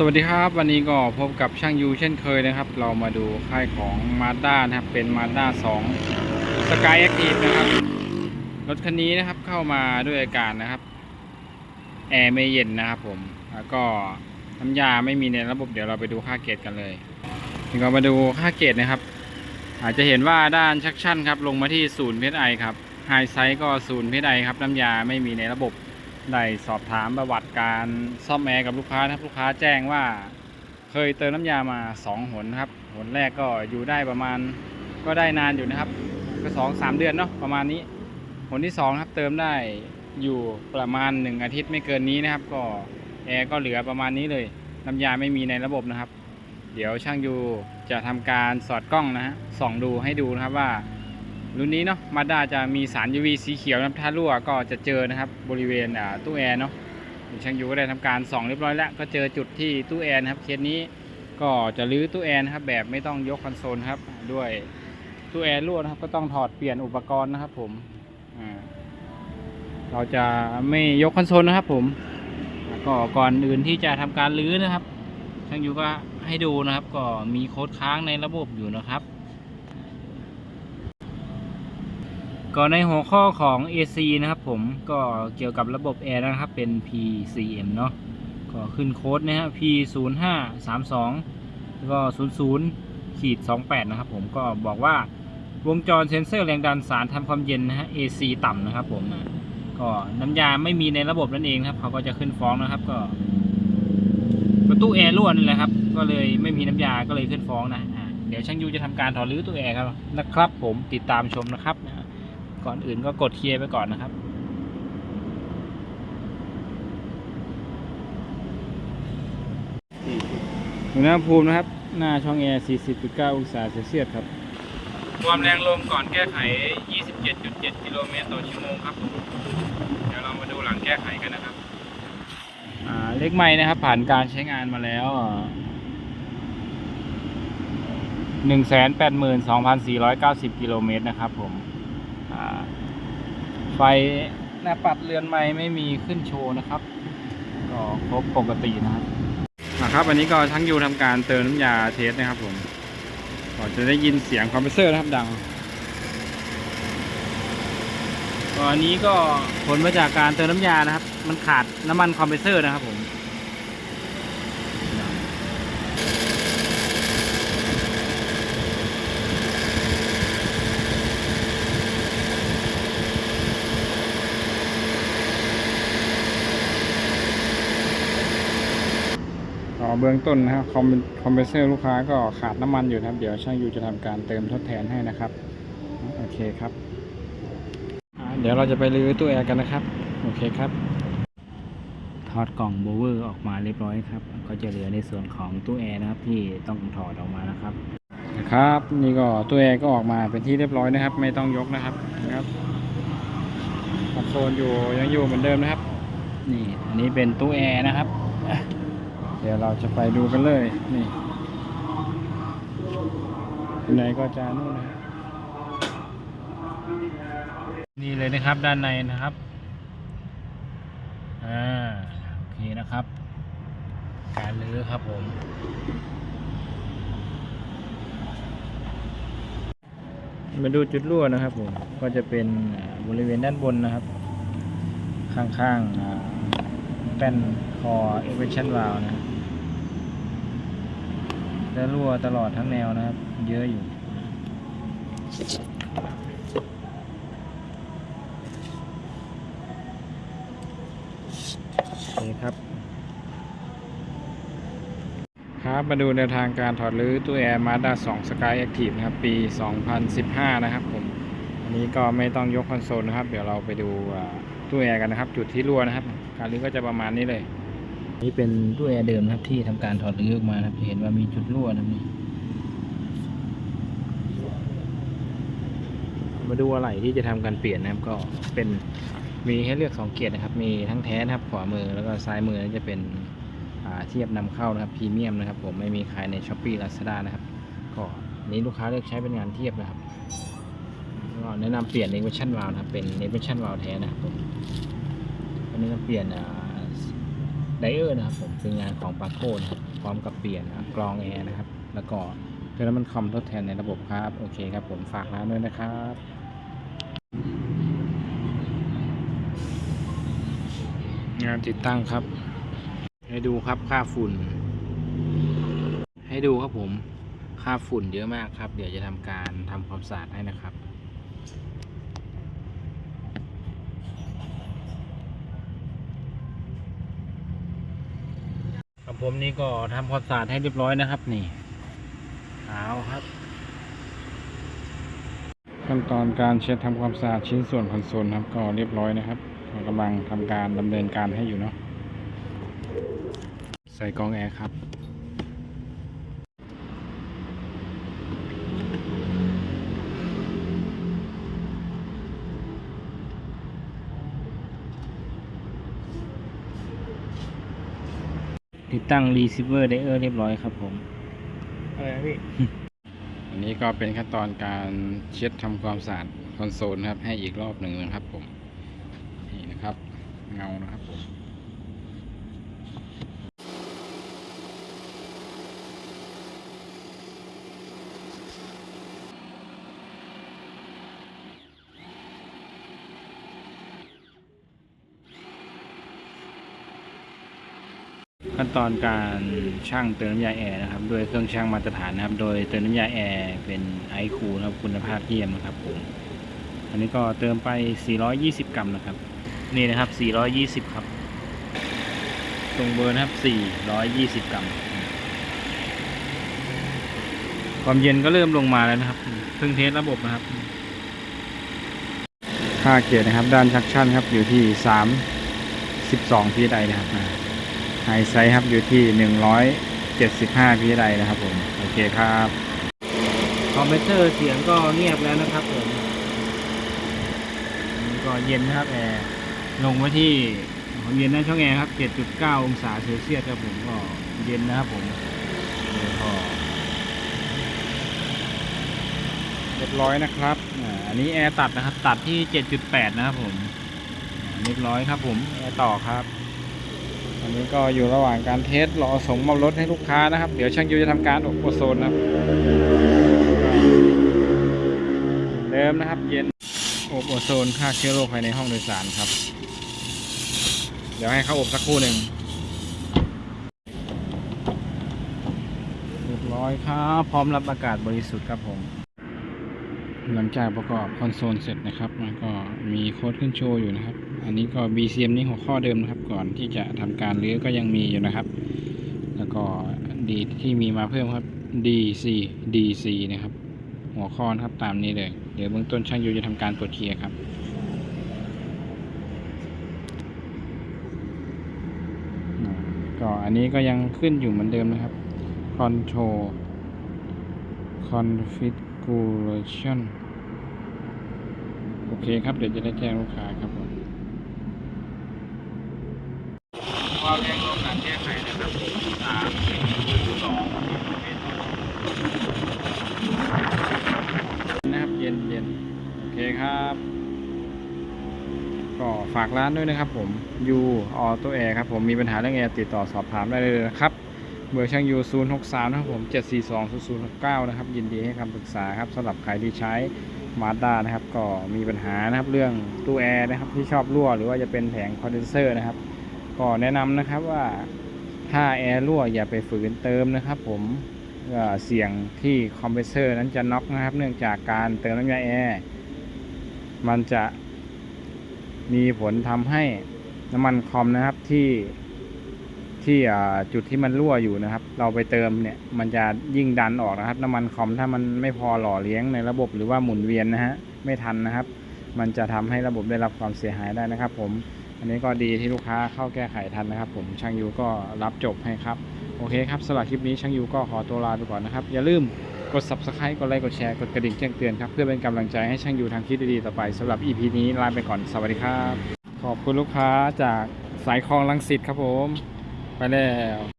สวัสดีครับวันนี้ก็พบกับช่างยูเช่นเคยนะครับ เรามาดูค่ายของมาด้านะครับ เป็นมาด้า2 Sky Active นะครับ รถคันนี้นะครับเข้ามาด้วยอาการนะครับแอร์ไม่เย็นนะครับผม แล้วก็น้ำยาไม่มีในระบบเดี๋ยวเราไปดูค่าเกรดกันเลยนี่ก็มาดูค่าเกรดนะครับ อาจจะเห็นว่าด้านชักชั่นครับลงมาที่ศูนย์เพชรไอครับไฮไซส์ก็ศูนย์เพชรไอครับน้ำยาไม่มีในระบบ ได้สอบถามประวัติการซ่อมแอร์กับลูกค้านะครับลูกค้าแจ้งว่า เคยเติมน้ำยามาสองหนครับหนแรกก็อยู่ได้ประมาณก็ได้นานอยู่นะครับ ก็สองสามเดือนเนาะประมาณนี้หนที่สองครับเติมได้อยู่ประมาณหนึ่งอาทิตย์ไม่เกินนี้นะครับ ก็แอร์ก็เหลือประมาณนี้เลยน้ำยาไม่มีในระบบนะครับ เดี๋ยวช่างยูจะทำการสอดกล้องนะฮะส่องดูให้ดูนะครับว่า รุ่นนี้เนาะมาด้าจะมีสาร UV สีเขียวนะถ้ารั่วก็จะเจอนะครับบริเวณตู้แอร์เนาะช่างยูก็ได้ทำการส่องเรียบร้อยแล้ว ก็เจอจุดที่ตู้แอร์นะครับเคสนี้ก็จะรื้อตู้แอร์นะครับแบบไม่ต้องยกคอนโซลครับด้วยตู้แอร์รั่วนะครับก็ต้องถอดเปลี่ยนอุปกรณ์นะครับผมเราจะไม่ยกคอนโซลนะครับผมก็ก่อนอื่นที่จะทำการรื้อนะครับช่างยูก็ให้ดูนะครับ ก็มีโค้ดค้างในระบบอยู่นะครับ ก็ในหัวข้อของ AC นะครับผมก็เกี่ยวกับระบบแอร์นะครับเป็น PCM เนาะก็ขึ้นโค้ดนะฮะ P0532 แล้วก็ 00ขีด28 นะครับผมก็บอกว่าวงจรเซ็นเซอร์แรงดันสารทำความเย็นนะฮะ AC ต่ำนะครับผมก็น้ำยาไม่มีในระบบนั่นเองครับเขาก็จะขึ้นฟ้องนะครับก็ประตูแอร์รั่วนี่แหละครับ ก็เลยไม่มีน้ำยาก็เลยขึ้นฟ้องนะเดี๋ยวช่างยูจะทำการถอดรื้อตู้แอร์ครับนะครับ ผมติดตามชมนะครับ ก่อนอื่นก็กดเคลียร์ไปก่อนนะครับ อุณหภูมินะครับ หน้าช่องแอร์ 40.9 องศาเซลเซียสครับ ความแรงลมก่อนแก้ไข 27.7 กิโลเมตรต่อชั่วโมงครับเดี๋ยวเรามาดูหลังแก้ไขกันนะครับอ่าเลขไม่นะครับ ผ่านการใช้งานมาแล้ว182,490 กิโลเมตรนะครับผมอ่า ไฟหน้าปัดเรือนไม้ไม่มีขึ้นโชว์นะครับ ก็ครบปกตินะครับนะครับอันนี้ก็ทั้งยูทำการเติมน้ำยาเทสนะครับผมก็จะได้ยินเสียงคอมเพรสเซอร์นะครับดังก็อันนี้ก็ผลมาจากการเติมน้ำยานะครับ มันขาดน้ำมันคอมเพรสเซอร์นะครับผม อ๋อ เบื้องต้นนะครับคอมคอมเพรสเซอร์ลูกค้าก็ขาดน้ำมันอยู่นะครับ เดี๋ยวช่างยูจะทำการเติมทดแทนให้นะครับ โอเคครับ เดี๋ยวเราจะไปรื้อตู้แอร์กันนะครับ โอเคครับถอดกล่องโบเวอร์ออกมาเรียบร้อยครับ ก็จะเหลือในส่วนของตู้แอร์นะครับที่ต้องถอดออกมานะครับนะครับนี่ก็ตู้แอร์ก็ออกมาเป็นที่เรียบร้อยนะครับ ไม่ต้องยกนะครับนะครับคอนโซลอยู่ยังอยู่เหมือนเดิมนะครับ นี่อันนี้เป็นตู้แอร์นะครับ ดี๋ยวเราจะไปดูกันเลย นี่ข้างในก็จะนู่นนะนี่เลยนะครับด้านในนะครับ อ่าโอเคนะครับ การลื้อครับผม มาดูจุดรั่วนะครับผม ก็จะเป็นบริเวณด้านบนนะครับ ข้างๆแป้นคอ elevation valve นะครับ จะรั่วตลอดทั้งแนวนะครับ เยอะอยู่โอเครับ ครับมาดูแนวทางการถอดรื้อตู้แอร์ Mazda 2 Sky Active นะครับ ปี 2015 นะครับผม อันนี้ก็ไม่ต้องยกคอนโซลนะครับ เดี๋ยวเราไปดูตู้แอร์กันนะครับ จุดที่รั่วนะครับ การรื้อก็จะประมาณนี้เลย นี่เป็นตู้แอร์เดิมนะครับที่ทำการถอดรื้อออกมานะครับเห็นว่ามีจุดรั่วนะครับนี่มาดูอะไรที่จะทำการเปลี่ยนนะครับก็เป็นมีให้เลือกสองเกียร์นะครับ มีทั้งแท้นะครับขวามือแล้วก็ซ้ายมือจะเป็นเทียบนำเข้านะครับพรีเมียมนะครับ ผมไม่มีขายใน s h อ p e e Lazada นะครับก็อันนี้ลูกค้าเลือกใช้เป็นงานเทียบนะครับก็แนะนำเปลี่ยนในเวอร์ชันวาลนะครับเป็นในเวอร์ชันวาลแท้นะครับผมอันนี้ก็เปลี่ยนอ่า ไดเออร์นะครับผมเป็นงานของปาโก้นะครับพร้อมกับเปลี่ยนกรองแอร์นะครับ แล้วก็เทอร์มันคอมทดแทนในระบบครับ โอเคครับผมฝากร้านด้วยนะครับงานติดตั้งครับ ให้ดูครับค่าฝุ่น ให้ดูครับผมค่าฝุ่นเยอะมากครับ เดี๋ยวจะทำการทำความสะอาดให้นะครับ ครับ ผมนี่ก็ทำความสะอาดให้เรียบร้อยนะครับ นี่ขาวครับ ขั้นตอนการเช็ดทำความสะอาดชิ้นส่วนคอนโซลครับ ก็เรียบร้อยนะครับกำลังทำการดำเนินการให้อยู่เนาะใส่กองแอร์ครับ ติดตั้งรีเซิเวอร์ไดเออร์เรียบร้อยครับผมอะไรนะพี่ อันนี้ก็เป็นขั้นตอนการเช็ดทำความสะอาดคอนโซลนะครับ ให้อีกรอบหนึ่งนะครับผม นี่นะครับ เงานะครับผม ขั้นตอนการช่างเติมน้ำยาแอร์นะครับด้วยเครื่องช่างมาตรฐานนะครับ โดยเติมน้ำยาแอร์เป็นไอคูนะครับคุณภาพเยี่ยมนะครับผมอันนี้ก็เติมไป 420 กรัมนะครับ นี่นะครับ 420 ครับ ตรงเบอร์นะครับ 420 กรัม ความเย็นก็เริ่มลงมาแล้วนะครับ เพิ่งเทสระบบนะครับ ค่าเกียร์นะครับ ด้านชักชั่นครับ อยู่ที่ 3 12พีไดนะครับ ไฮไซส์ครับอยู่ที่175พีไดนะครับผม โอเคครับคอมเพรสเซอร์เสียงก็เงียบแล้วนะครับผมนนี้ก็เย็นนะครับแอร์ลงไว้ที่ความเย็นในช่องแอร์ครับ 7.9 องศาเซลเซียสครับผมก็เย็นนะครับผมเรียบร้อยนะครับ อันนี้แอร์ตัดนะครับ ตัดที่ 7.8 นะครับผม เรียบร้อยครับผม แอร์ต่อครับ อันนี้ก็อยู่ระหว่างการเทสรอส่งมอบรถให้ลูกค้านะครับ เดี๋ยวช่างยูจะทำการอบโอโซนนะครับเดิมนะครับเย็นอบโอโซนฆ่าเชื้อโรคภายในห้องโดยสารครับ เดี๋ยวให้เขาอบสักครู่หนึ่งเรียบร้อยครับพร้อมรับอากาศบริสุทธิ์ครับผม หลังจากประกอบคอนโซลเสร็จนะครับ มันก็มีโค้ดขึ้นโชว์อยู่นะครับ อันนี้ก็ BCM นี่หัวข้อเดิมนะครับ ก่อนที่จะทำการรื้อก็ยังมีอยู่นะครับ แล้วก็ดีที่มีมาเพิ่มครับ DC DC นะครับ หัวข้อนะครับตามนี้เลย เดี๋ยวเบื้องต้นช่างยูจะทำการตรวจเคลียร์ครับก็อันนี้ก็ยังขึ้นอยู่เหมือนเดิมนะครับ Control Configuration โอเคครับ เดี๋ยวจะได้แจ้งลูกค้าครับ ผมความแรงลมการแก้ไขนะครับสามสองนะครับเย็นเย็นโอเคครับ ก็ฝากร้านด้วยนะครับผมยูออโตแอร์ครับผมมีปัญหาเรื่องแอร์ติดต่อสอบถามได้เลยนะครับเบอร์ช่างยู0 6 3นะครับผม742 0 0 9นะครับ ยินดีให้คำปรึกษาครับสำหรับใครที่ใช้มาด้านะครับ ก็มีปัญหานะครับเรื่องตู้แอร์นะครับที่ชอบรั่ว หรือว่าจะเป็นแผงคอนเดนเซอร์นะครับ ก็แนะนำนะครับว่าถ้าแอร์รั่วอย่าไปฝืนเติมนะครับผมเสี่ยงที่คอมเพรสเซอร์นั้นจะน็อกนะครับ เนื่องจากการเติมน้ำยาแอร์มันจะมีผลทำให้น้ำมันคอมนะครับที่ที่จุดที่มันรั่วอยู่นะครับ เราไปเติมเนี่ยมันจะยิ่งดันออกนะครับ น้ำมันคอมถ้ามันไม่พอหล่อเลี้ยงในระบบหรือว่าหมุนเวียนนะฮะไม่ทันนะครับ มันจะทำให้ระบบได้รับความเสียหายได้นะครับ ผม อันนี้ก็ดีที่ลูกค้าเข้าแก้ไขทันนะครับ ผมช่างยูก็รับจบให้ครับ โอเคครับสำหรับคลิปนี้ช่างยูก็ขอตัวลาไปก่อนนะครับ อย่าลืมกด subscribe กดไลค์กดแชร์กดกระดิ่งแจ้งเตือนครับ เพื่อเป็นกำลังใจให้ช่างยูทำคลิปดีๆต่อไปสำหรับ EP นี้ลาไปก่อนสวัสดีครับ ขอบคุณลูกค้าจากสายคลองลังสิตครับผม ไปแล้ว